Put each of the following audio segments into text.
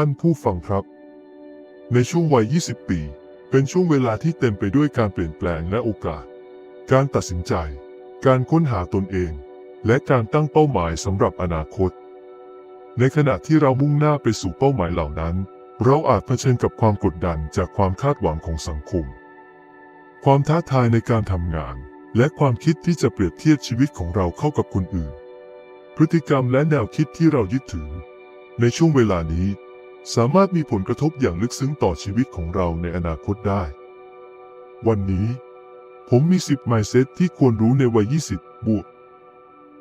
ท่านผู้ฟังครับ ในช่วงวัย 20 ปี เป็นช่วงเวลาที่เต็มไปด้วยการเปลี่ยนแปลงและโอกาส การตัดสินใจ การค้นหาตนเอง และการตั้งเป้าหมายสำหรับอนาคต ในขณะที่เรามุ่งหน้าไปสู่เป้าหมายเหล่านั้น เราอาจเผชิญกับความกดดันจากความคาดหวังของสังคม ความท้าทายในการทำงาน และความคิดที่จะเปรียบเทียบชีวิตของเราเข้ากับคนอื่น พฤติกรรมและแนวคิดที่เรายึดถือในช่วงเวลานี้ สามารถมีผลกระทบอย่างลึกซึ้งต่อชีวิตของเราในอนาคตได้ วันนี้ ผมมี 10 mindset ที่ควรรู้ในวัย 20 บวก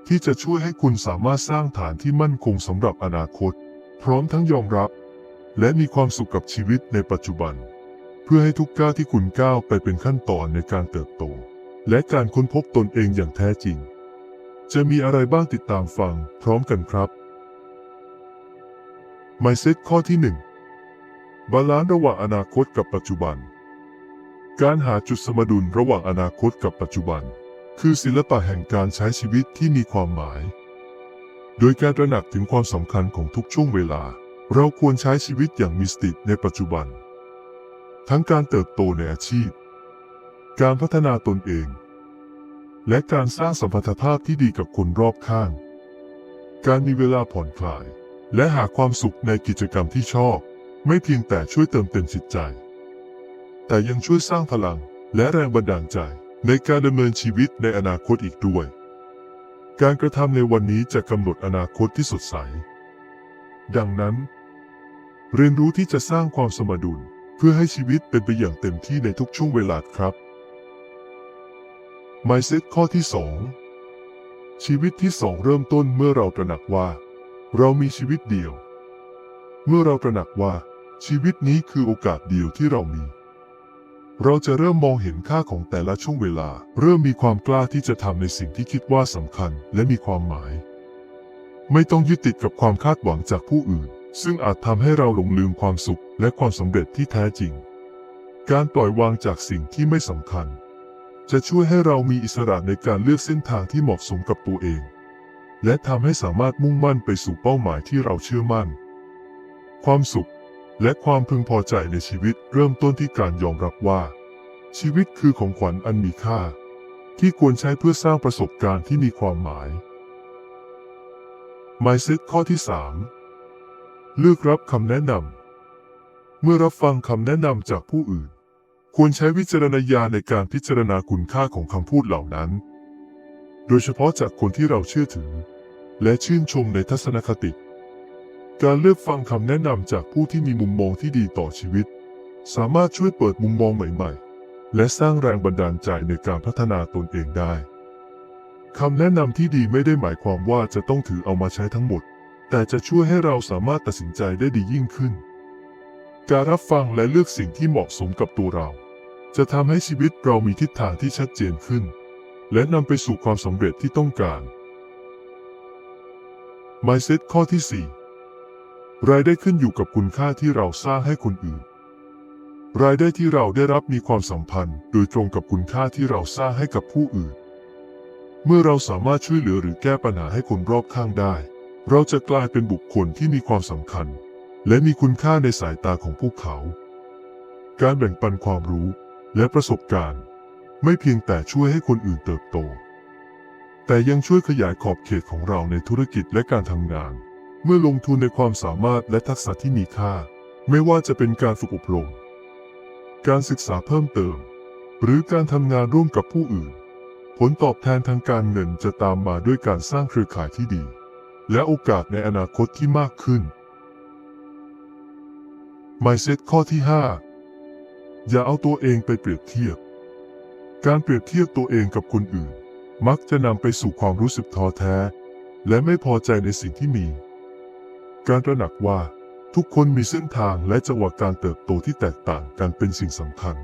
ที่จะช่วยให้คุณสามารถสร้างฐานที่มั่นคงสำหรับอนาคต พร้อมทั้งยอมรับ และมีความสุขกับชีวิตในปัจจุบัน เพื่อให้ทุกก้าวที่คุณก้าวไปเป็นขั้นตอนในการเติบโต และการค้นพบตนเองอย่างแท้จริง จะมีอะไรบ้างติดตามฟัง พร้อมกันครับ mindset ข้อที่ 1 บาลานซ์ระหว่างอนาคตกับปัจจุบัน การหาจุดสมดุลระหว่างอนาคตกับปัจจุบัน คือศิลปะแห่งการใช้ชีวิตที่มีความหมาย โดยการตระหนักถึงความสำคัญของทุกช่วงเวลา เราควรใช้ชีวิตอย่างมีสติในปัจจุบัน ทั้งการเติบโตในอาชีพ การพัฒนาตนเอง และการสร้างสัมพันธภาพที่ดีกับคนรอบข้าง การมีเวลาผ่อนคลาย และหาความสุขในกิจกรรมที่ชอบ ไม่เพียงแต่ช่วยเติมเต็มจิตใจ แต่ยังช่วยสร้างพลังและแรงบันดาลใจในการดำเนินชีวิตในอนาคตอีกด้วย การกระทำในวันนี้จะกำหนดอนาคตที่สดใส ดังนั้น เรียนรู้ที่จะสร้างความสมดุลเพื่อให้ชีวิตเป็นไปอย่างเต็มที่ในทุกช่วงเวลาครับ mindset ข้อที่ 2 ชีวิตที่สองเริ่มต้นเมื่อเราตระหนักว่า เรามีชีวิตเดียว เมื่อเราตระหนักว่าชีวิตนี้คือโอกาสเดียวที่เรามี เราจะเริ่มมองเห็นค่าของแต่ละช่วงเวลา เริ่มมีความกล้าที่จะทำในสิ่งที่คิดว่าสำคัญและมีความหมาย ไม่ต้องยึดติดกับความคาดหวังจากผู้อื่น ซึ่งอาจทำให้เราหลงลืมความสุขและความสำเร็จที่แท้จริง การปล่อยวางจากสิ่งที่ไม่สำคัญ จะช่วยให้เรามีอิสระในการเลือกเส้นทางที่เหมาะสมกับตัวเอง และทำให้สามารถมุ่งมั่นไปสู่เป้าหมายที่เราเชื่อมั่น ความสุขและความพึงพอใจในชีวิตเริ่มต้นที่การยอมรับว่า ชีวิตคือของขวัญอันมีค่า ที่ควรใช้เพื่อสร้างประสบการณ์ที่มีความหมาย mindset ข้อที่ 3 เลือกรับคำแนะนำเมื่อรับฟังคำแนะนำจากผู้อื่น ควรใช้วิจารณญาณในการพิจารณาคุณค่าของคำพูดเหล่านั้น โดยเฉพาะจากคนที่เราเชื่อถือ และชื่นชมในทัศนคติ การเลือกฟังคำแนะนำจากผู้ที่มีมุมมองที่ดีต่อชีวิต สามารถช่วยเปิดมุมมองใหม่ ๆ และสร้างแรงบันดาลใจในการพัฒนาตนเองได้คำแนะนำที่ดีไม่ได้หมายความว่าจะต้องถือเอามาใช้ทั้งหมด แต่จะช่วยให้เราสามารถตัดสินใจได้ดียิ่งขึ้น การรับฟังและเลือกสิ่งที่เหมาะสมกับตัวเรา จะทำให้ชีวิตเรามีทิศทางที่ชัดเจนขึ้น และนำไปสู่ความสำเร็จที่ต้องการ mindset ข้อที่ 4 รายได้ขึ้นอยู่กับคุณค่าที่เราสร้างให้คนอื่น รายได้ที่เราได้รับมีความสัมพันธ์ โดยตรงกับคุณค่าที่เราสร้างให้กับผู้อื่น เมื่อเราสามารถช่วยเหลือหรือแก้ปัญหาให้คนรอบข้างได้ เราจะกลายเป็นบุคคลที่มีความสำคัญ และมีคุณค่าในสายตาของพวกเขา การแบ่งปันความรู้และประสบการณ์ ไม่เพียงแต่ช่วยให้คนอื่นเติบโต แต่ยังช่วยขยายขอบเขตของเราในธุรกิจและการทำงาน เมื่อลงทุนในความสามารถและทักษะที่มีค่า ไม่ว่าจะเป็นการฝึกอบรม การศึกษาเพิ่มเติม หรือการทำงานร่วมกับผู้อื่น ผลตอบแทนทางการเงินจะตามมาด้วยการสร้างเครือข่ายที่ดี และโอกาสในอนาคตที่มากขึ้น mindset ข้อที่ 5 อย่าเอาตัวเองไปเปรียบเทียบ การเปรียบเทียบตัวเองกับคนอื่น มักจะนำไปสู่ความรู้สึกท้อแท้ และไม่พอใจในสิ่งที่มี การตระหนักว่าทุกคนมีเส้นทางและจังหวะการเติบโตที่แตกต่างกันเป็นสิ่งสำคัญ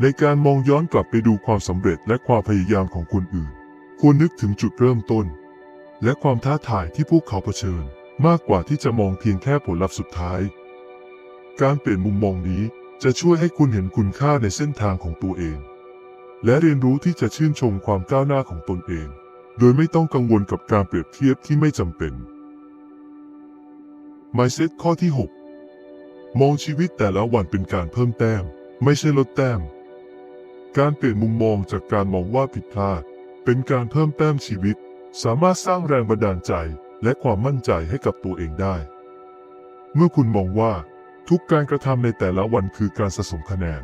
ในการมองย้อนกลับไปดูความสำเร็จและความพยายามของคนอื่น ควรนึกถึงจุดเริ่มต้น และความท้าทายที่พวกเขาเผชิญ มากกว่าที่จะมองเพียงแค่ผลลัพธ์สุดท้าย การเปลี่ยนมุมมองนี้จะช่วยให้คุณเห็นคุณค่าในเส้นทางของตัวเอง และเรียนรู้ที่จะชื่นชมความก้าวหน้าของตนเอง โดยไม่ต้องกังวลกับการเปรียบเทียบที่ไม่จำเป็น mindset ข้อที่ 6 มองชีวิตแต่ละวันเป็นการเพิ่มแต้ม ไม่ใช่ลดแต้ม การเปลี่ยนมุมมองจากการมองว่าผิดพลาด เป็นการเพิ่มแต้มชีวิต สามารถสร้างแรงบันดาลใจและความมั่นใจให้กับตัวเองได้ เมื่อคุณมองว่า ทุกการกระทำในแต่ละวันคือการสะสมคะแนน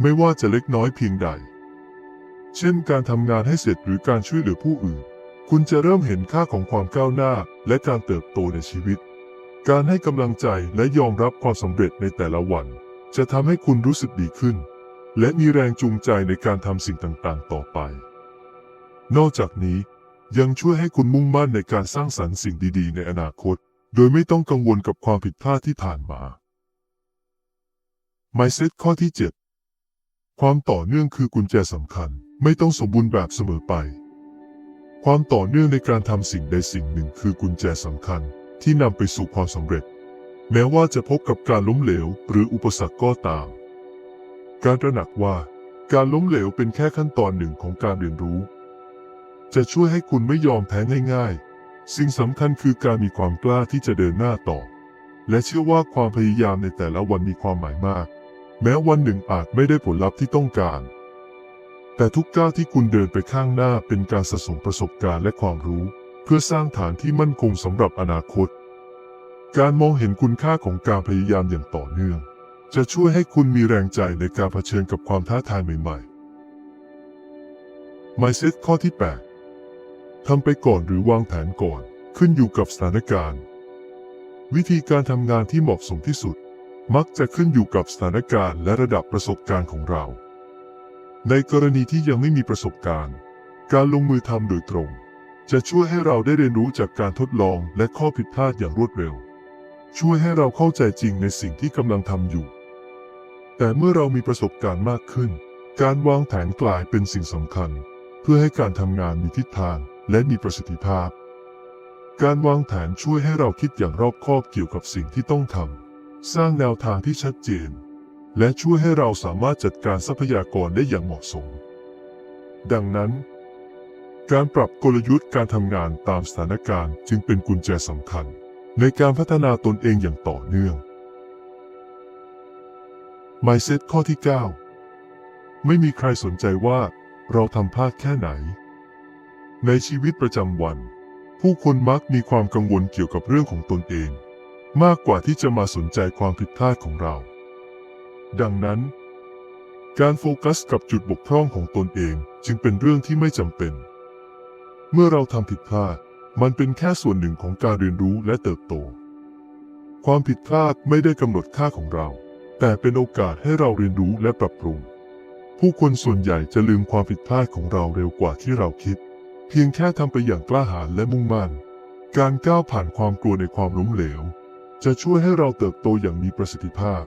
ไม่ว่าจะเล็กน้อยเพียงใด เช่นการทำงานให้เสร็จหรือการช่วยเหลือผู้อื่น คุณจะเริ่มเห็นค่าของความก้าวหน้าและการเติบโตในชีวิต การให้กำลังใจและยอมรับความสำเร็จในแต่ละวัน จะทำให้คุณรู้สึกดีขึ้น และมีแรงจูงใจในการทำสิ่งต่างๆ ต่อไป นอกจากนี้ ยังช่วยให้คุณมุ่งมั่นในการสร้างสรรค์สิ่งดี ๆ ในอนาคต โดยไม่ต้องกังวลกับความผิดพลาดที่ผ่านมา Mindset ข้อที่ 7 ความต่อเนื่องคือกุญแจสำคัญ ไม่ต้องสมบูรณ์แบบเสมอไป ความต่อเนื่องในการทำสิ่งใดสิ่งหนึ่งคือกุญแจสำคัญ ที่นำไปสู่ความสำเร็จ แม้ว่าจะพบกับการล้มเหลวหรืออุปสรรคก็ตาม การตระหนักว่า การล้มเหลวเป็นแค่ขั้นตอนหนึ่งของการเรียนรู้ จะช่วยให้คุณไม่ยอมแพ้ง่าย ๆ สิ่งสำคัญคือการมีความกล้าที่จะเดินหน้าต่อ และเชื่อว่าความพยายามในแต่ละวันมีความหมายมาก แม้วันหนึ่งอาจไม่ได้ผลลัพธ์ที่ต้องการ แต่ทุกก้าวที่คุณเดินไปข้างหน้าเป็นการสะสมประสบการณ์และความรู้ เพื่อสร้างฐานที่มั่นคงสำหรับอนาคต การมองเห็นคุณค่าของการพยายามอย่างต่อเนื่อง จะช่วยให้คุณมีแรงใจในการเผชิญกับความท้าทายใหม่ๆ Mindset ข้อที่ 8 ทำไปก่อนหรือวางแผนก่อน ขึ้นอยู่กับสถานการณ์ วิธีการทำงานที่เหมาะสมที่สุด มักจะขึ้นอยู่กับสถานการณ์และระดับประสบการณ์ของเรา ในกรณีที่ยังไม่มีประสบการณ์ การลงมือทำโดยตรง จะช่วยให้เราได้เรียนรู้จากการทดลองและข้อผิดพลาดอย่างรวดเร็ว ช่วยให้เราเข้าใจจริงในสิ่งที่กำลังทำอยู่ แต่เมื่อเรามีประสบการณ์มากขึ้น การวางแผนกลายเป็นสิ่งสำคัญ เพื่อให้การทำงานมีทิศทางและมีประสิทธิภาพ การวางแผนช่วยให้เราคิดอย่างรอบคอบเกี่ยวกับสิ่งที่ต้องทำ สร้างแนวทางที่ชัดเจน และช่วยให้เราสามารถจัดการทรัพยากรได้อย่างเหมาะสม ดังนั้น การปรับกลยุทธ์การทำงานตามสถานการณ์จึงเป็นกุญแจสำคัญ ในการพัฒนาตนเองอย่างต่อเนื่อง Mindset ข้อที่ 9 ไม่มีใครสนใจว่าเราทำพลาดแค่ไหน ในชีวิตประจำวัน ผู้คนมักมีความกังวลเกี่ยวกับเรื่องของตนเอง มากกว่าที่จะมาสนใจความผิดพลาดของเรา ดังนั้น การโฟกัสกับจุดบกพร่องของตนเองจึงเป็นเรื่องที่ไม่จำเป็น เมื่อเราทำผิดพลาด มันเป็นแค่ส่วนหนึ่งของการเรียนรู้และเติบโต ความผิดพลาดไม่ได้กำหนดค่าของเรา แต่เป็นโอกาสให้เราเรียนรู้และปรับปรุง ผู้คนส่วนใหญ่จะลืมความผิดพลาดของเราเร็วกว่าที่เราคิด เพียงแค่ทำไปอย่างกล้าหาญและมุ่งมั่น การก้าวผ่านความกลัวในความล้มเหลว จะช่วยให้เราเติบโตอย่างมีประสิทธิภาพ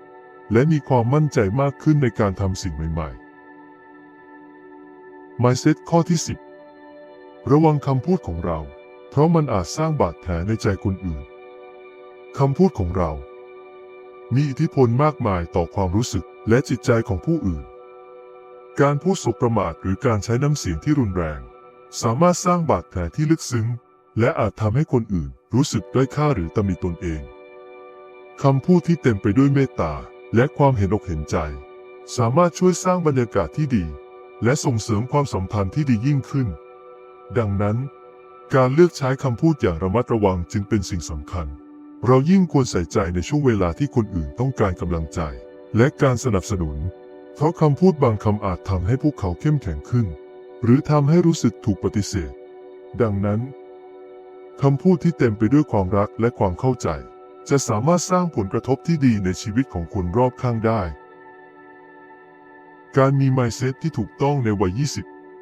และมีความมั่นใจมากขึ้นในการทำสิ่งใหม่ ๆ Mindset ข้อที่ 10 ระวังคำพูดของเรา เพราะมันอาจสร้างบาดแผลในใจคนอื่นคำพูดของเรา มีอิทธิพลมากมายต่อความรู้สึกและจิตใจของผู้อื่น การพูดสบประมาทหรือการใช้น้ำเสียงที่รุนแรง สามารถสร้างบาดแผลที่ลึกซึ้ง และอาจทำให้คนอื่นรู้สึกด้อยค่าหรือตำหนิตนเอง คำพูดที่เต็มไปด้วยเมตตาและความเห็นอกเห็นใจ สามารถช่วยสร้างบรรยากาศที่ดี และส่งเสริมความสัมพันธ์ที่ดียิ่งขึ้น ดังนั้น การเลือกใช้คำพูดอย่างระมัดระวังจึงเป็นสิ่งสำคัญ เรายิ่งควรใส่ใจในช่วงเวลาที่คนอื่นต้องการกำลังใจ และการสนับสนุน เพราะคำพูดบางคำอาจทำให้พวกเขาเข้มแข็งขึ้น หรือทำให้รู้สึกถูกปฏิเสธ ดังนั้นคำพูดที่เต็มไปด้วยความรักและความเข้าใจ จะสามารถสร้างผลกระทบที่ดีในชีวิตของคนรอบข้างได้ การมี mindset ที่ถูกต้องในวัย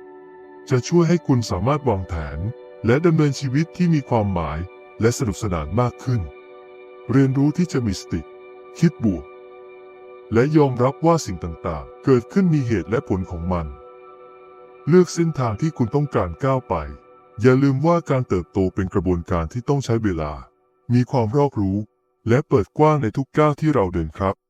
20 จะช่วยให้คุณสามารถวางแผน และดำเนินชีวิตที่มีความหมายและสนุกสนานมากขึ้น เรียนรู้ที่จะมีสติ คิดบวก และยอมรับว่าสิ่งต่างๆ เกิดขึ้นมีเหตุและผลของมัน เลือกเส้นทางที่คุณต้องการก้าวไป อย่าลืมว่าการเติบโตเป็นกระบวนการที่ต้องใช้เวลา มีความรอบรู้ และเปิดกว้างในทุกก้าวที่เราเดินครับ